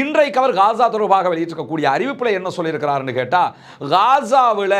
இன்றைக்கு அவர் காசா தொடர்பாக வெளியிட்டிருக்கக்கூடிய அறிவிப்பில் என்ன சொல்லியிருக்கிறாருன்னு கேட்டால் காசாவில்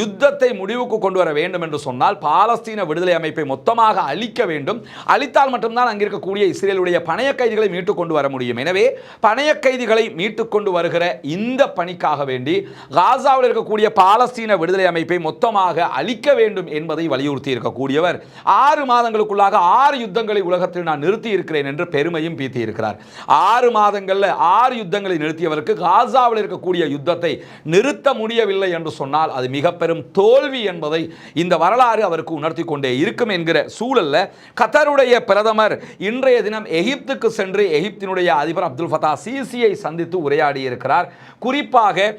யுத்தத்தை முடிவுக்கு கொண்டு வர வேண்டும் என்று சொன்னால் பாலஸ்தீன விடுதலை அமைப்பை மொத்தமாக அழிக்க வேண்டும். அழித்தால் மட்டும்தான் அங்கே இருக்கக்கூடிய இஸ்ரேலுடைய பணைய கைதிகளை மீட்டுக் கொண்டு வர முடியும். எனவே பணைய கைதிகளை மீட்டுக் கொண்டு வருகிற இந்த பணிக்காக வேண்டி காசாவில் இருக்கக்கூடிய பாலஸ்தீன விடுதலை அமைப்பை மொத்தமாக அழிக்க வேண்டும் என்பதை வலியுறுத்தி இருக்கக்கூடியவர் ஆறு மாதங்களுக்குள்ளாக ஆறு யுத்தங்களை உலகத்தில் நான் நிறுத்தி இருக்கிறேன் என்று பெருமையும் பீத்தி இருக்கிறார் ஆறு மாதங்களில் ஆறு யுத்தங்களை நிறுத்தியவருக்கு காசாவில் இருக்கக்கூடிய யுத்தத்தை நிறுத்த முடியவில்லை என்று சொன்னால் அது மிக பெரும் தோல்வி என்பதை இந்த வரலாறு அவருக்கு உணர்த்தி கொண்டே இருக்கும் என்கிற சூழல்ல கத்தருடைய பிரதமர் இன்றைய தினம் எகிப்துக்கு சென்று எகிப்தினுடைய அதிபர் அப்துல் ஃபதா சிசியை சந்தித்து உரையாடி இருக்கிறார் குறிப்பாக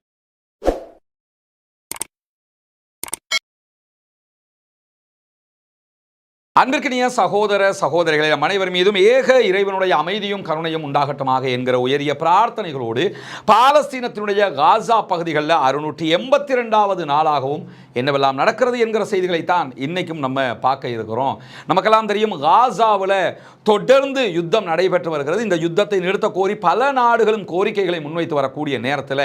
அன்பிற்கினிய சகோதர சகோதரிகளை நம் அனைவர் மீதும் ஏக இறைவனுடைய அமைதியும் கருணையும் உண்டாகட்டமாக என்கிற உயரிய பிரார்த்தனைகளோடு பாலஸ்தீனத்தினுடைய காசா பகுதிகளில் அறுநூற்றி எண்பத்தி ரெண்டாவது நாளாகவும் என்னவெல்லாம் நடக்கிறது என்கிற செய்திகளைத்தான் இன்னைக்கும் நம்ம பார்க்க இருக்கிறோம். நமக்கெல்லாம் தெரியும் காசாவில் தொடர்ந்து யுத்தம் நடைபெற்று வருகிறது. இந்த யுத்தத்தை நிறுத்த கோரி பல நாடுகளும் கோரிக்கைகளை முன்வைத்து வரக்கூடிய நேரத்தில்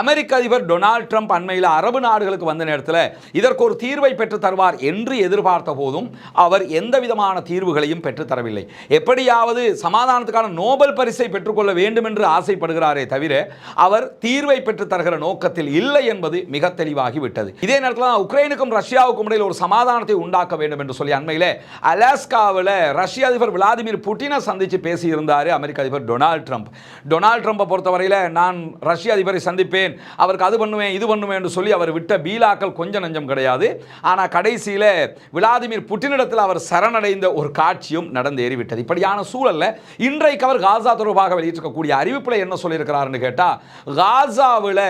அமெரிக்க அதிபர் டொனால்ட் ட்ரம்ப் அண்மையில் அரபு நாடுகளுக்கு வந்த நேரத்தில் இதற்கு ஒரு தீர்வை பெற்று தருவார் என்று எதிர்பார்த்த போதும் அவர் எந்த விதமான தீர்வுகளையும் பெற்றுத்தரவில்லை. எப்படியாவது சமாதானத்துக்கான நோபல் பரிசை பெற்றுக்கொள்ள வேண்டும் என்று ஆசைப்படுகிறாரே தவிர அவர் தீர்வை பெற்றுத்தருகிற நோக்கத்தில் இல்லை என்பது மிக தெளிவாகிவிட்டது. இதே நேரத்தில் தான் உக்ரைனுக்கும் ரஷ்யாவுக்கும் இடையில் ஒரு சமாதானத்தை உண்டாக்க வேண்டும் என்று சொல்லி அண்மையில் அலாஸ்காவில் ரஷ்ய அதிபர் விளாடிமிர் புட்டினை சந்தித்து பேசியிருந்தார் அமெரிக்க அதிபர் டொனால்ட் ட்ரம்ப். டொனால்ட் ட்ரம்பை பொறுத்தவரையில் நான் ரஷ்ய அதிபரை சந்திப்பேன் அவருக்கு அது பண்ணுவேன் இது பண்ணுவேன் என்று சொல்லி அவர் விட்ட பீலாக்கள் கொஞ்சம் நஞ்சம் கிடையாது. ஆனால் கடைசியில் விளாடிமிர் புட்டினிடத்தில் அவர் சரணடைந்த ஒரு காட்சியும் நடந்து ஏறிவிட்டது இப்படியான சூழலில் இன்றைக்கு அவர் காசா தொடர்பாக வெளியிட்டிருக்கக்கூடிய அறிவிப்பில் என்ன சொல்லியிருக்கிறாருன்னு கேட்டால் காசாவில்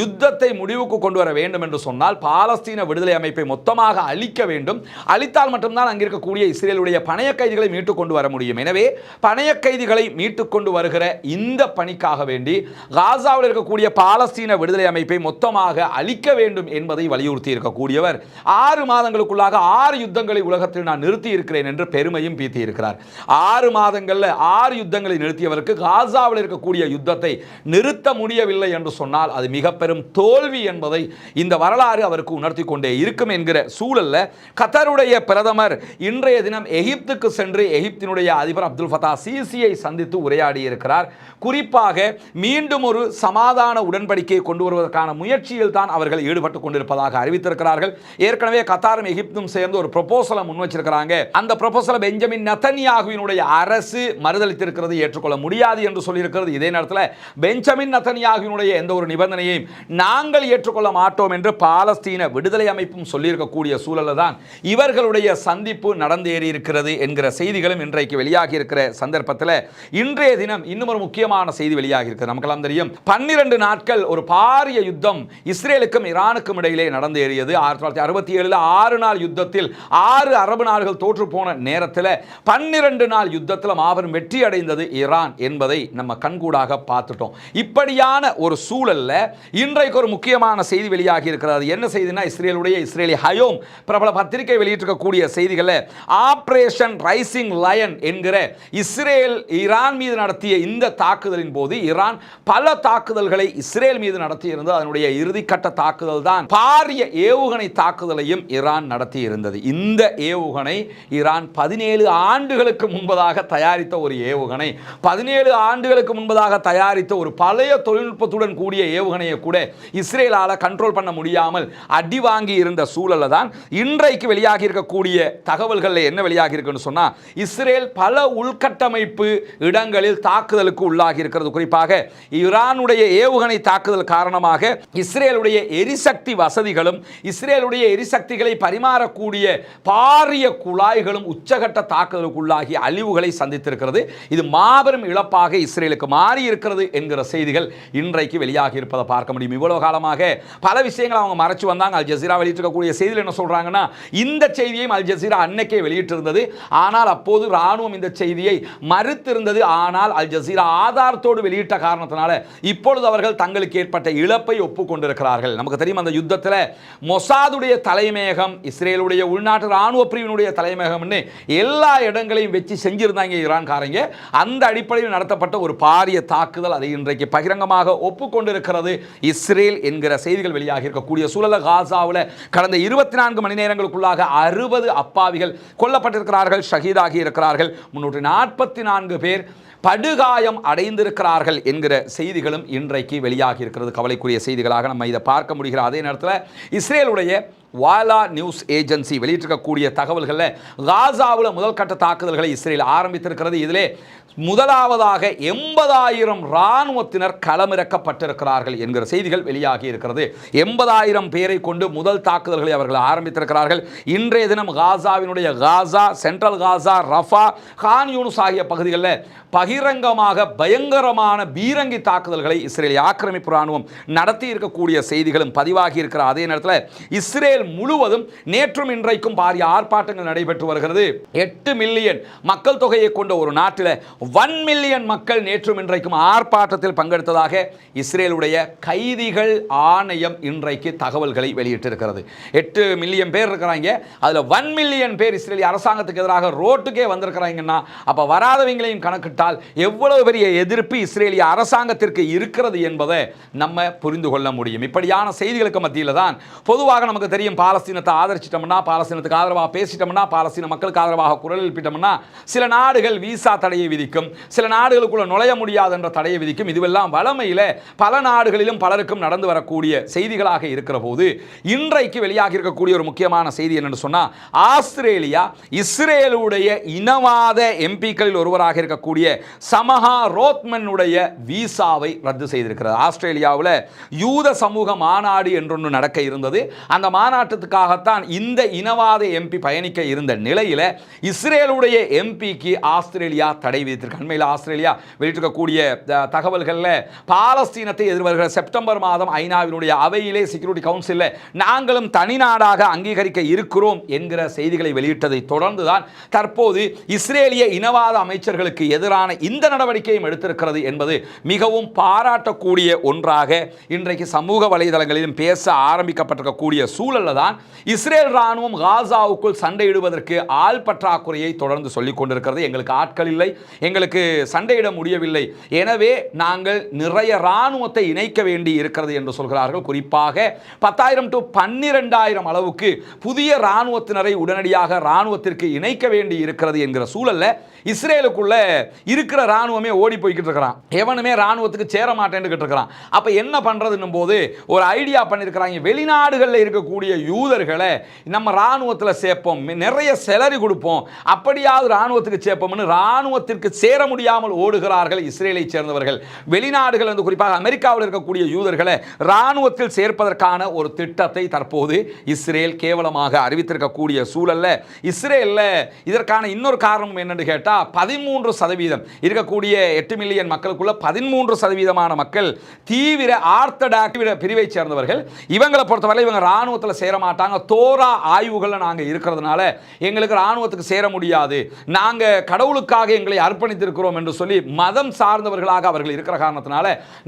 யுத்தத்தை முடிவுக்கு கொண்டு வர வேண்டும் என்று சொன்னால் பாலஸ்தீன விடுதலை அமைப்பை மொத்தமாக அழிக்க வேண்டும். அழித்தால் மட்டும்தான் அங்கே இருக்கக்கூடிய இஸ்ரேலுடைய பணைய கைதிகளை மீட்டுக் கொண்டு வர முடியும். எனவே பணைய கைதிகளை மீட்டுக் கொண்டு வருகிற இந்த பணிக்காக வேண்டி காசாவில் இருக்கக்கூடிய பாலஸ்தீன விடுதலை அமைப்பை மொத்தமாக அழிக்க வேண்டும் என்பதை வலியுறுத்தி இருக்கக்கூடியவர் ஆறு மாதங்களுக்குள்ளாக ஆறு யுத்தங்களை உலகத்தில் நான் நிறுத்தி இருக்கிறேன் என்று பெருமையும் பீத்தி இருக்கிறார் ஆறு மாதங்களில் ஆறு யுத்தங்களை நிறுத்தியவருக்கு காசாவில் இருக்கக்கூடிய யுத்தத்தை நிறுத்த முடியவில்லை என்று சொன்னால் அது மிக பெரும் தோல்வி என்பதை இந்த வரலாறு அவருக்கு உணர்த்தி கொண்டே இருக்கும் என்கிற சூழல்ல கத்தருடைய பிரதமர் இன்றைய தினம் எகிப்துக்கு சென்று எகிப்தினுடைய அதிபர் அப்துல் ஃபதா சிசியை சந்தித்து உரையாடி இருக்கிறார் குறிப்பாக மீண்டும் ஒரு சமாதான உடன்படிக்கையை கொண்டு வருவதற்கான முயற்சியில் தான் அவர்கள் ஈடுபட்டு கொண்டிருப்பதாக அறிவித்திருக்கிறார்கள். ஏற்கனவே கத்தாரும் எகிப்தும் சேர்ந்து ஒரு ப்ரொபோசலை முன் வச்சிருக்கிறாங்க அந்த ப்ரொபோசலை பெஞ்சமின் நத்தனியாகுவினுடைய அரசு மறுதளித்திருக்கிறது ஏற்றுக்கொள்ள முடியாது என்று சொல்லியிருக்கிறது. இதே நேரத்தில் பெஞ்சமின் நத்தனியாகுவினுடைய எந்த ஒரு நிபந்தனையையும் நாங்கள் ஏற்றுக்கொள்ள மாட்டோம் என்று பாலஸ்தீன விடுதலை அமைப்பும் சொல்லியிருக்கக்கூடிய சூழலில் தான் இவர்களுடைய சந்திப்பு நடந்தேறி இருக்கிறது என்கிற செய்திகளும் இன்றைக்கு வெளியாகி இருக்கிற சந்தர்ப்பத்தில் இன்றைய தினம் இன்னும் ஒரு முக்கியமான செய்தி வெளியாகி இருக்கிறது. நமக்கெல்லாம் தெரியும் பன்னிரண்டு நாட்கள் ஒரு பாரிய யுத்தம் இஸ்ரேலுக்கும் ஈரானுக்கும் இடையிலே நடந்தேறியது. ஆயிரத்தி தொள்ளாயிரத்தி அறுபத்தி ஏழில் ஆறு நாள் யுத்தத்தில் ஆறு அரபு நாடுகள் தோற்று போன நேரத்தில் பன்னிரண்டு நாள் யுத்தத்தில் மாபெரும் வெற்றி அடைந்தது ஈரான் என்பதை நம்ம கண்கூடாக பார்த்துட்டோம். இப்படியான ஒரு சூழலில் இன்றைக்கு ஒரு முக்கியமான செய்தி வெளியாகி இருக்கிறது. என்ன செய்தினா இஸ்ரேலுடைய இஸ்ரேலி ஹயோம் பிரபல பத்திரிகை வெளியிட்டிருக்கக்கூடிய செய்திகளில் ஆபரேஷன் ரைசிங் லயன் என்கிற இஸ்ரேல் ஈரான் மீது நடத்திய இந்த தாக்குதலின் போது ஈரான் பல தாக்குதல்களை இஸ்ரேல் மீது நடத்தியிருந்தது. அதனுடைய இறுதிக்கட்ட தாக்குதல் தான் பாரிய ஏவுகணை தாக்குதலையும் ஈரான் நடத்தி இருந்தது இந்த ஏவுகணை ஈரான் பதினேழு ஆண்டுகளுக்கு முன்பதாக தயாரித்த ஒரு ஏவுகணை. பதினேழு ஆண்டுகளுக்கு முன்பதாக தயாரித்த ஒரு பழைய தொழில்நுட்பத்துடன் கூடிய ஏவுகணையை கூட இஸ்ரேலால் கண்ட்ரோல் பண்ண முடியாமல் அடி வாங்கி இருந்த சூழலில் தான் இன்றைக்கு வெளியாகி இருக்கக்கூடிய தகவல்களில் என்ன வெளியாகி இருக்குன்னு சொன்னால் இஸ்ரேல் பல உள்கட்டமைப்பு இடங்களில் தாக்குதலுக்கு உள்ளாகி இருக்கிறது. குறிப்பாக ஈரானுடைய ஏவுகணை தாக்குதல் காரணமாக இஸ்ரேலுடைய எரிசக்தி வசதிகளும் இஸ்ரேலுடைய எரிசக்திகளை பரிமாறக்கூடிய பாரிய குழாய்களும் உச்சகட்ட தாக்குதலுக்குள்ளாகி அழிவுகளை சந்தித்திருக்கிறது. இது மாபெரும் இழப்பாக இஸ்ரேலுக்கு மாறி இருக்கிறது என்கிற செய்திகள் இன்றைக்கு வெளியாகி இருப்பதை பார்க்க முடியும். இவ்வளவு காலமாக பல விஷயங்களை அவங்க மறைச்சு வந்தாங்க. அல் ஜசீரா வெளியிட்டிருக்கக்கூடிய செய்தியில் என்ன சொல்றாங்கன்னா இந்த செய்தியையும் அல் ஜசீரா அன்னைக்கே வெளியிட்டிருந்தது. ஆனால் அப்போது ராணுவம் இந்த செய்தியை மறுத்திருந்தது. ஆனால் அல் ஜசீரா ஆதாரத்தோடு வெளியிட்ட காரணத்தினால இப்பொழுது அவர்கள் தங்களுக்கு ஏற்பட்ட இழப்பை ஒப்புக்கொண்டிருக்கிறார்கள். நமக்கு தெரியும் அந்த யுத்தத்தில் மொசாதுடைய தலைமையகம் இஸ்ரேலுடைய உள்நாட்டு ராணுவ பிரிவினுடைய தலைமையகம்னு எல்லா இடங்களையும் வச்சு செஞ்சிருந்தாங்க ஈரான்காரங்க. அந்த அடிப்படையில் நடத்தப்பட்ட ஒரு பாரிய தாக்குதல் அதை இன்றைக்கு பகிரங்கமாக ஒப்புக்கொண்டிருக்கிறது. இஸ்ரேல் என்கிற செய்திகள் வெளியாகி இருக்கக்கூடிய சூழல காசாவில் கடந்த இருபத்தி நான்கு மணி நேரங்களுக்குள்ளாக அறுபது அப்பாவிகள் கொல்லப்பட்டிருக்கிறார்கள் ஷஹீதாகி இருக்கிறார்கள். முன்னூற்றி நாற்பத்தி நான்கு பேர் படுகாயம் அடைந்திருக்கிறார்கள் என்கிற செய்திகளும் இன்றைக்கு வெளியாகி இருக்கிறது. கவலைக்குரிய செய்திகளாக நம்ம இதை பார்க்க முடிகிற அதே நேரத்தில் இஸ்ரேலுடைய வாலா நியூஸ் ஏஜென்சி வெளியிட்டிருக்கக்கூடிய தகவல்களில் காசாவில் முதல் கட்ட தாக்குதல்களை இஸ்ரேல் ஆரம்பித்திருக்கிறது. இதிலே முதலாவதாக எண்பதாயிரம் இராணுவத்தினர் களமிறக்கப்பட்டிருக்கிறார்கள் என்கிற செய்திகள் வெளியாகி இருக்கிறது. எண்பதாயிரம் பேரை கொண்டு முதல் தாக்குதல்களை அவர்கள் ஆரம்பித்திருக்கிறார்கள். இன்றைய தினம் காசாவினுடைய Gaza central Gaza Rafah Khan Younis ஆகிய பகுதிகளில் பகிரங்கமாக பயங்கரமான பீரங்கி தாக்குதல்களை இஸ்ரேல் ஆக்கிரமிப்பு ராணுவம் நடத்தி இருக்கக்கூடிய செய்திகளும் பதிவாகி இருக்கிற அதே நேரத்தில் இஸ்ரேல் முழுவதும் நேற்றும் இன்றைக்கும் பாரிய ஆர்ப்பாட்டங்கள் நடைபெற்று வருகிறது. எட்டு மில்லியன் மக்கள் தொகையை கொண்ட ஒரு நாட்டில் ஒன் மில்லியன் மக்கள் நேற்றும் இன்றைக்கும் ஆர்ப்பாட்டத்தில் பங்கெடுத்ததாக இஸ்ரேலுடைய கைதிகள் ஆணையம் இன்றைக்கு தகவல்களை வெளியிட்டிருக்கிறது. எட்டு மில்லியன் பேர் இருக்கிறாங்க. அதில் ஒன் மில்லியன் பேர் இஸ்ரேலி அரசாங்கத்துக்கு எதிராக ரோட்டுக்கே வந்திருக்கிறாங்கன்னா அப்போ வராதவங்களையும் கணக்கிட்டால் எவ்வளவு பெரிய எதிர்ப்பு இஸ்ரேலிய அரசாங்கத்திற்கு இருக்கிறது என்பதை நம்ம புரிந்து கொள்ள முடியும். இப்படியான செய்திகளுக்கு மத்தியில் தான் பொதுவாக நமக்கு தெரியும் மறுபடியும் பாலஸ்தீனத்தை ஆதரிச்சிட்டோம்னா பாலஸ்தீனத்துக்கு ஆதரவாக பேசிட்டோம்னா பாலஸ்தீன மக்களுக்கு ஆதரவாக குரல் எழுப்பிட்டோம்னா சில நாடுகள் வீசா தடையை விதிக்கும் சில நாடுகளுக்குள்ள நுழைய முடியாது என்ற தடையை விதிக்கும். இதுவெல்லாம் வளமையில் பல நாடுகளிலும் பலருக்கும் நடந்து வரக்கூடிய செய்திகளாக இருக்கிற போது இன்றைக்கு வெளியாகி இருக்கக்கூடிய ஒரு முக்கியமான செய்தி என்னென்னு சொன்னால் ஆஸ்திரேலியா இஸ்ரேலுடைய இனவாத எம்பிக்களில் ஒருவராக இருக்கக்கூடிய சமஹா ரோத்மனுடைய வீசாவை ரத்து செய்திருக்கிறது ஆஸ்திரேலியாவில் யூத சமூக மாநாடு என்றொன்று நடக்க இருந்தது. அந்த மாநாடு மாநாட்டுக்காகத்தான் இந்த இனவாத எம்பி பயணிக்க இருந்த நிலையில் இஸ்ரேலுடைய எம்பிக்கு ஆஸ்திரேலியா தடை விதித்திருக்கு. அண்மையில் ஆஸ்திரேலியா வெளியிட்டிருக்கக்கூடிய தகவல்களில் பாலஸ்தீனத்தை எதிர்வருகிற செப்டம்பர் மாதம் ஐநாவினுடைய அவையிலே செக்யூரிட்டி கவுன்சிலில் நாங்களும் தனிநாடாக அங்கீகரிக்க இருக்கிறோம் என்கிற செய்திகளை வெளியிட்டதை தொடர்ந்துதான் தற்போது இஸ்ரேலிய இனவாத அமைச்சர்களுக்கு எதிரான இந்த நடவடிக்கையும் எடுத்திருக்கிறது என்பது மிகவும் பாராட்டக்கூடிய ஒன்றாக இன்றைக்கு சமூக வலைதளங்களிலும் பேச ஆரம்பிக்கப்பட்டிருக்கக்கூடிய சூழல் சூழல்ல தான் இஸ்ரேல் ராணுவம் காசாவுக்குள் சண்டையிடுவதற்கு ஆள் பற்றாக்குறையை தொடர்ந்து சொல்லிக் கொண்டிருக்கிறது. எங்களுக்கு ஆட்கள் இல்லை எங்களுக்கு சண்டையிட முடியவில்லை. எனவே நாங்கள் நிறைய ராணுவத்தை இணைக்க வேண்டி இருக்கிறது என்று சொல்கிறார்கள். குறிப்பாக பத்தாயிரம் டு பன்னிரெண்டாயிரம் அளவுக்கு புதிய ராணுவத்தினரை உடனடியாக ராணுவத்திற்கு இணைக்க வேண்டி இருக்கிறது என்கிற சூழல்ல இஸ்ரேலுக்குள்ள இருக்கிற ராணுவமே ஓடி போய்கிட்டு இருக்கிறான். எவனுமே ராணுவத்துக்கு சேர மாட்டேன்னு இருக்கிறான். அப்ப என்ன பண்ணுறதுன்னும் போது ஒரு ஐடியா பண்ணியிருக்கிறாங்க வெளிநாடுகளில் இருக்கக்கூடிய யூதர்களை நம்ம ராணுவத்தில் சேர்ப்போம். நிறைய செலரி கொடுப்போம். அப்படியாவது ராணுவத்துக்கு சேர்ப்போம்னு ராணுவத்திற்கு சேர முடியாமல் ஓடுகிறார்கள் இஸ்ரேலை சேர்ந்தவர்கள். வெளிநாடுகள் வந்து குறிப்பாக அமெரிக்காவில் இருக்கக்கூடிய யூதர்களை ராணுவத்தில் சேர்ப்பதற்கான ஒரு திட்டத்தை தற்போது இஸ்ரேல் கேவலமாக அறிவித்திருக்கக்கூடிய சூழல்ல இஸ்ரேலில் இதற்கான இன்னொரு காரணம் என்னன்னு கேட்டால் பதிமூன்று சதவீதம். இருக்கக்கூடிய எட்டு மில்லியன் மக்களுக்குள்ள பதிமூன்று சதவீதமான மக்கள் தீவிர ஆர்த்தடாக்டிவிட பிரிவை சேர்ந்தவர்கள். இவங்களை பொறுத்தவரை இவங்க ராணுவத்தில் சேர மாட்டாங்க. தோரா ஆய்வுகளில் நாங்கள் இருக்கிறதுனால எங்களுக்கு ராணுவத்துக்கு சேர முடியாது. நாங்கள் கடவுளுக்காக எங்களை அர்ப்பணித்திருக்கிறோம் என்று சொல்லி மதம் சார்ந்தவர்களாக அவர்கள் இருக்கிற காரணத்தினால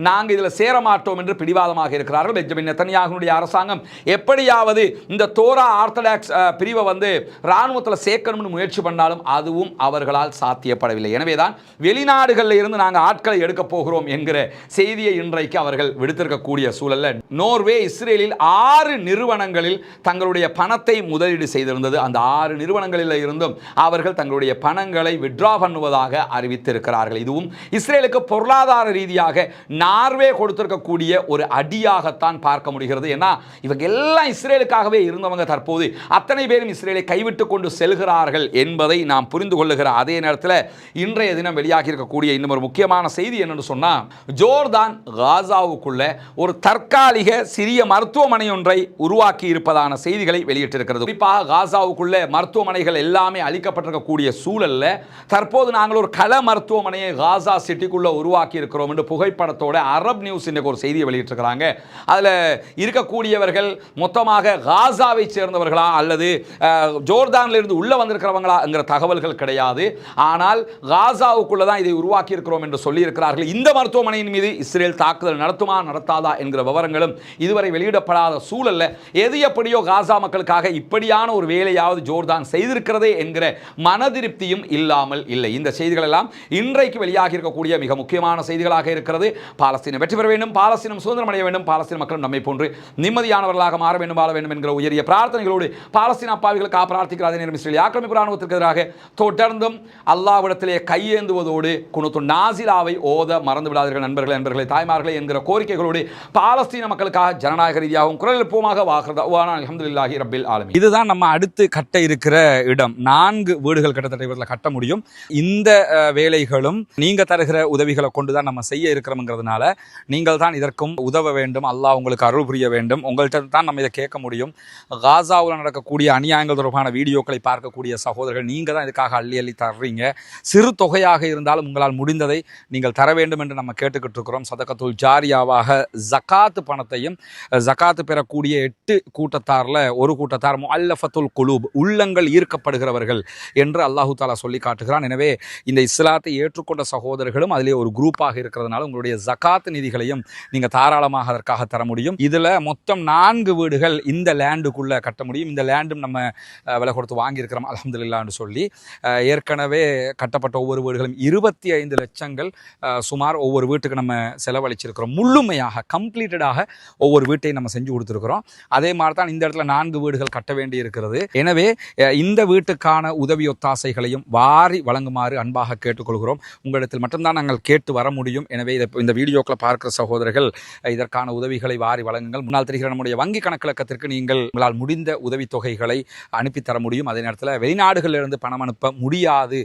நாங்கள் இதில் சேர மாட்டோம் என்று பிடிவாதமாக இருக்கிறார்கள். பெஞ்சமின் நெத்தனியாகனுடைய அரசாங்கம் எப்படியாவது இந்த தோரா ஆர்த்தடாக்ஸ் பிரிவை வந்து ராணுவத்தில் சேர்க்கணும்னு முயற்சி பண்ணாலும் அதுவும் அவர்களால் சாத்தியப்படவில்லை. எனவேதான் வெளிநாடுகளில் இருந்து நாங்கள் ஆட்களை எடுக்கப் போகிறோம் என்கிற செய்தியை இன்றைக்கு அவர்கள் விடுத்திருக்கக்கூடிய சூழலில் நோர்வே இஸ்ரேலில் ஆறு நிறுவனங்களில் தங்களுடைய பணத்தை முதலீடு செய்திருந்தது. அந்த ஆறு நிறுவனங்களில் இருந்தும் அவர்கள் தங்களுடைய பணங்களை விட்ரா பண்ணுவதாக அறிவித்திருக்கிறார்கள். இதுவும் இஸ்ரேலுக்கு பொருளாதார ரீதியாக நார்வே கொடுத்திருக்கக்கூடிய ஒரு அடியாகத்தான் பார்க்க முடிகிறது. ஏன்னா இவங்க எல்லாம் இஸ்ரேலுக்காகவே இருந்தவங்க தற்போது அத்தனை பேரும் இஸ்ரேலை கைவிட்டு கொண்டு செல்கிறார்கள் என்பதை நாம் புரிந்து கொள்ளுகிற அதே நேரத்தில் இன்றைய தினம் வெளியாகி இருக்கக்கூடிய இன்னும் ஒரு முக்கியமான செய்தி என்னன்னு சொன்னா ஜோர்தான் காசாவுக்குள்ள ஒரு தற்காலிக சிறிய மருத்துவமனை ஒன்றை உருவாக்கி இருப்பதான செய்திகளை வெளியிட்டிருக்கிறது. குறிப்பாக காசாவுக்குள்ள மருத்துவமனைகள் எல்லாமே அளிக்கப்பட்டிருக்கக்கூடிய சூழல்ல தற்போது நாங்கள் ஒரு கள மருத்துவமனையை காசா சிட்டிக்குள்ள உருவாக்கி இருக்கிறோம் என்று புகைப்படத்தோட அரப் நியூஸ் இன்றைக்கு ஒரு செய்தியை வெளியிட்டிருக்கிறாங்க. அதில் இருக்கக்கூடியவர்கள் மொத்தமாக காசாவை சேர்ந்தவர்களா அல்லது அஹ், உள்ளே வந்திருக்கிறவங்களாங்கிற உள்ள வந்திருக்கிறவங்களா தகவல்கள் கிடையாது. ஆனால் காசாவுக்குள்ள தான் இதை உருவாக்கி இருக்கிறோம் என்று சொல்லியிருக்கிறார்கள். இந்த மருத்துவமனையின் மீது இஸ்ரேல் தாக்குதல் நடத்துமா நடத்தாதா என்கிற விவரங்களும் இதுவரை வெளியிடப்படாத சூழல்ல எது எப்படியோ காசா மக்களுக்காக இப்படியான ஒரு வேலையாவது ஜோர்தான் செய்திருக்கிறதே என்கிற மனதிருப்தியும் இல்லாமல் இல்லை. இந்த செய்திகள் எல்லாம் இன்றைக்கு வெளியாகி இருக்கக்கூடிய மிக முக்கியமான செய்திகளாக இருக்கிறது. பாலஸ்தீனம் வெற்றி பெற வேண்டும் பாலஸ்தீனம் சுதந்திரம் அடைய வேண்டும் பாலஸ்தீன மக்களும் நம்மை போன்று நிம்மதியானவர்களாக மாற வேண்டும் வாழ வேண்டும் என்கிற உயரிய பிரார்த்தனைகளோடு பாலஸ்தீன அப்பாவிகளுக்காக பிரார்த்திக்கிற அதே நேரம் இஸ்ரேல் ஆக்கிரமிப்பு ராணுவத்திற்கு எதிராக தொடர்ந்தும் அல்லாவிடத்திலே கையேந்துவதோடு குணத்து நாசிலாவை ஓத மறந்து விடாதீர்கள் நண்பர்களே நண்பர்களே தாய்மார்களே என்கிற கோரிக்கைகளோடு பாலஸ்தீன மக்களுக்காக ஜனநாயக ரீதியாகவும் குரல் எழுப்புவமாக வாக்குறதா அலமதுல்லாஹி ரபில் ஆலமி இதுதான் நம்ம அடுத்து கட்ட இருக்கிற இடம். நான்கு வீடுகள் கிட்டத்தட்ட இவரில் கட்ட முடியும். இந்த வேலைகளும் நீங்க தருகிற உதவிகளை கொண்டு தான் நம்ம செய்ய இருக்கிறோம்ங்கிறதுனால நீங்கள் தான் இதற்கும் உதவ வேண்டும். அல்லாஹ் உங்களுக்கு அருள் புரிய வேண்டும். உங்கள்கிட்ட தான் நம்ம இதை கேட்க முடியும். காசாவில் நடக்கக்கூடிய அநியாயங்கள் தொடர்பான வீடியோக்களை பார்க்கக்கூடிய சகோதரர்கள் நீங்கள் தான் இதுக்காக அள்ளி அள்ளி தர்றீங்க. சிறு தொகையாக இருந்தாலும் உங்களால் முடிந்ததை நீங்கள் தர வேண்டும் என்று நம்ம கேட்டுக்கிட்டு இருக்கிறோம். சதகத்துல் ஜாரியாவாக ஜக்காத்து பணத்தையும் ஜகாத்து பெறக்கூடிய எட்டு கூட்டத்தாரில் ஒரு கூட்டத்தார் அல்லஃபத்துல் குலூப் உள்ளங்கள் ஈர்க்கப்படுகிறவர்கள் என்று அல்லாஹு தாலா சொல்லி காட்டுகிறான். எனவே இந்த இஸ்லாத்தை ஏற்றுக்கொண்ட சகோதரர்களும் அதிலே ஒரு குரூப்பாக இருக்கிறதுனால உங்களுடைய ஜக்காத்து நிதிகளையும் நீங்கள் தாராளமாக அதற்காக தர முடியும். இதில் மொத்தம் நான்கு வீடுகள் இந்த லேண்டுக்குள்ளே கட்ட முடியும். இந்த லேண்டும் நம்ம விலை கொடுத்து வாங்கியிருக்கிறோம். அலமதுல்லான்னு சொல்லி ஏற்கனவே ஏற்கனவே கட்டப்பட்ட ஒவ்வொரு வீடுகளும் இருபத்தி ஐந்து லட்சங்கள் சுமார் ஒவ்வொரு வீட்டுக்கு நம்ம செலவழிச்சிருக்கிறோம். முழுமையாக கம்ப்ளீட்டடாக ஒவ்வொரு வீட்டையும் நம்ம செஞ்சு கொடுத்துருக்குறோம். அதே மாதிரி தான் இந்த இடத்துல நான்கு வீடுகள் கட்ட வேண்டி இருக்கிறது எனவே இந்த வீட்டுக்கான உதவி ஒத்தாசைகளையும் வாரி வழங்குமாறு அன்பாக கேட்டுக்கொள்கிறோம். உங்களிடத்தில் மட்டும்தான் நாங்கள் கேட்டு வர முடியும். எனவே இதை இந்த வீடியோக்களை பார்க்கிற சகோதரர்கள் இதற்கான உதவிகளை வாரி வழங்குங்கள். முன்னால் தெரிகிற நம்முடைய வங்கி கணக்கிழக்கத்திற்கு நீங்கள் உங்களால் முடிந்த உதவித்தொகைகளை அனுப்பி தர முடியும். அதே நேரத்தில் வெளிநாடுகளிலிருந்து பணம் அனுப்ப முடியாது.